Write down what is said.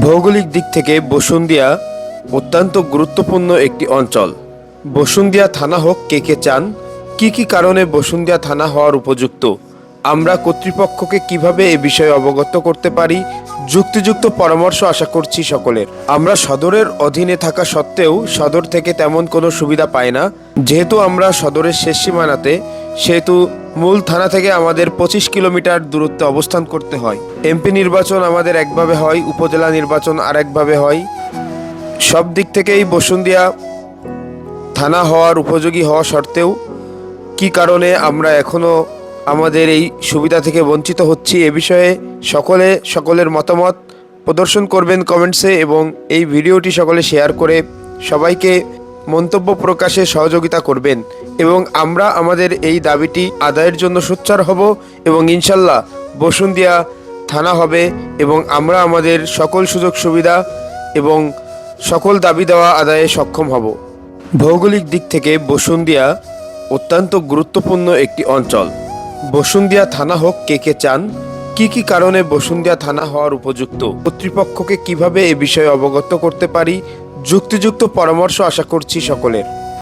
ভৌগোলিক দিক থেকে বসুন্ধিয়া অত্যন্ত গুরুত্বপূর্ণ একটি অঞ্চল। বসুন্ধিয়া থানা হোক কে কে চান, কি কি কারণে বসুন্ধিয়া থানা হওয়ার উপযুক্ত, আমরা কর্তৃপক্ষকে কীভাবে এ বিষয়ে অবগত করতে পারি যুক্তিযুক্ত পরামর্শ আশা করছি সকলের। আমরা সদরের অধীনে থাকা সত্ত্বেও সদর থেকে তেমন কোনো সুবিধা পাই না। যেহেতু আমরা সদরের শেষ সীমানাতে, সেহেতু মূল থানা থেকে আমাদের পঁচিশ কিলোমিটার দূরত্বে অবস্থান করতে হয়। এমপি নির্বাচন আমাদের একভাবে হয়, উপজেলা নির্বাচন আরেকভাবে হয়। সব দিক থেকেই বসুন্দিয়া থানা হওয়ার উপযোগী হওয়া সত্ত্বেও, কি কারণে আমরা এখনও আমাদের এই সুবিধা থেকে বঞ্চিত হচ্ছি এ বিষয়ে সকলে সকলের মতামত প্রদর্শন করবেন কমেন্টসে এবং এই ভিডিওটি সকলে শেয়ার করে সবাইকে মন্তব্য প্রকাশে সহযোগিতা করবেন এবং আমরা আমাদের এই দাবিটি আদায়ের জন্য সোচ্চার হব এবং ইনশাল্লাহ বসুন্দিয়া থানা হবে এবং আমরা আমাদের সকল সুযোগ সুবিধা এবং সকল দাবি দেওয়া আদায়ে সক্ষম হব। ভৌগোলিক দিক থেকে বসুন্দিয়া অত্যন্ত গুরুত্বপূর্ণ একটি অঞ্চল। বসুন্দিয়া থানা হোক কে কে চান, কি কি কারণে বসুন্ধিয়া থানা হওয়ার উপযুক্ত, কর্তৃপক্ষকে কীভাবে এ বিষয়ে অবগত করতে পারি, যুক্তিযুক্ত পরামর্শ আশা করছি সকলের।